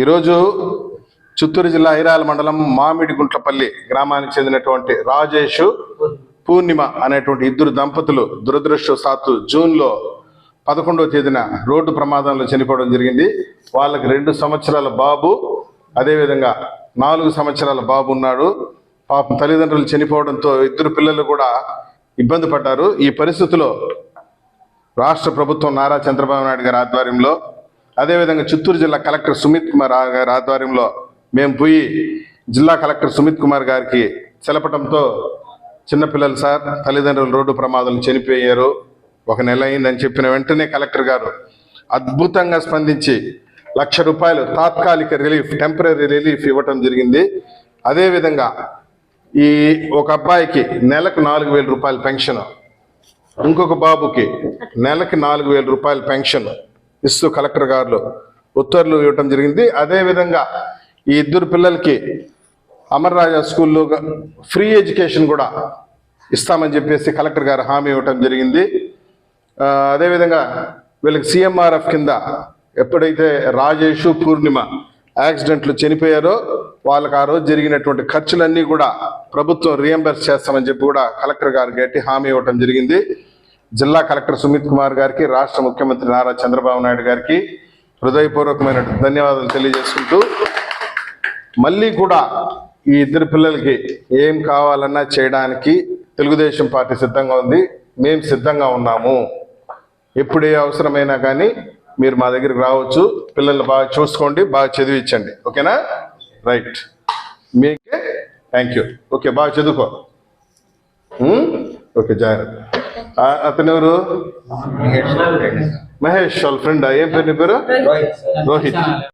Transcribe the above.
ఈరోజు చిత్తూరు జిల్లా ఐరాల మండలం మామిడిగుంట్లపల్లి గ్రామానికి చెందినటువంటి రాజేష్ పూర్ణిమ అనేటువంటి ఇద్దరు దంపతులు దురదృష్టవశాత్తు జూన్లో పదకొండవ తేదీన రోడ్డు ప్రమాదంలో చనిపోవడం జరిగింది. వాళ్ళకి రెండు సంవత్సరాల బాబు అదేవిధంగా నాలుగు సంవత్సరాల బాబు ఉన్నాడు. పాపం తల్లిదండ్రులు చనిపోవడంతో ఇద్దరు పిల్లలు కూడా ఇబ్బంది పడ్డారు. ఈ పరిస్థితిలో రాష్ట్ర ప్రభుత్వం నారా చంద్రబాబు నాయుడు గారి ఆధ్వర్యంలో అదేవిధంగా చిత్తూరు జిల్లా కలెక్టర్ సుమిత్ కుమార్ గారి ఆధ్వర్యంలో మేము పోయి జిల్లా కలెక్టర్ సుమిత్ కుమార్ గారికి తెలపటంతో చిన్నపిల్లలు సార్ తల్లిదండ్రులు రోడ్డు ప్రమాదాలు చనిపోయారు. ఒక నెల అయిందని చెప్పిన వెంటనే కలెక్టర్ గారు అద్భుతంగా స్పందించి లక్ష రూపాయలు తాత్కాలిక రిలీఫ్ టెంపరీ రిలీఫ్ ఇవ్వటం జరిగింది. అదేవిధంగా ఈ ఒక అబ్బాయికి నెలకు నాలుగు వేల రూపాయల పెన్షన్ ఇంకొక బాబుకి నెలకి నాలుగు వేల రూపాయల పెన్షన్. ఇస్తూ కలెక్టర్ గారు ఉత్తర్వులు ఇవ్వటం జరిగింది. అదేవిధంగా ఈ ఇద్దరు పిల్లలకి అమర్ రాజా స్కూల్లో ఫ్రీ ఎడ్యుకేషన్ కూడా ఇస్తామని చెప్పేసి కలెక్టర్ గారు హామీ ఇవ్వటం జరిగింది. అదేవిధంగా వీళ్ళకి సిఎంఆర్ఎఫ్ కింద ఎప్పుడైతే రాజేష్ పూర్ణిమ యాక్సిడెంట్లు చనిపోయారో వాళ్ళకి ఆ రోజు జరిగినటువంటి ఖర్చులన్నీ కూడా ప్రభుత్వం రియంబర్స్ చేస్తామని చెప్పి కూడా కలెక్టర్ గారు గట్టి హామీ ఇవ్వటం జరిగింది. జిల్లా కలెక్టర్ సుమిత్ కుమార్ గారికి రాష్ట్ర ముఖ్యమంత్రి నారా చంద్రబాబు నాయుడు గారికి హృదయపూర్వకమైన ధన్యవాదాలు తెలియజేసుకుంటూ మళ్ళీ కూడా ఈ ఇద్దరు పిల్లలకి ఏం కావాలన్నా చేయడానికి తెలుగుదేశం పార్టీ సిద్ధంగా ఉంది. మేము సిద్ధంగా ఉన్నాము. ఎప్పుడు ఏ అవసరమైనా కానీ మీరు మా దగ్గరికి రావచ్చు. పిల్లల్ని బాగా చూసుకోండి బాగా చదివించండి. ఓకేనా? రైట్. మీకే థ్యాంక్ యూ. ఓకే బాగా చదువుకో. ఓకే జాగ్రత్త. అతను ఎవరు? మహేష్. వాళ్ళ ఫ్రెండ్ ఏం పేరు నీ పేరు? రోహిత్.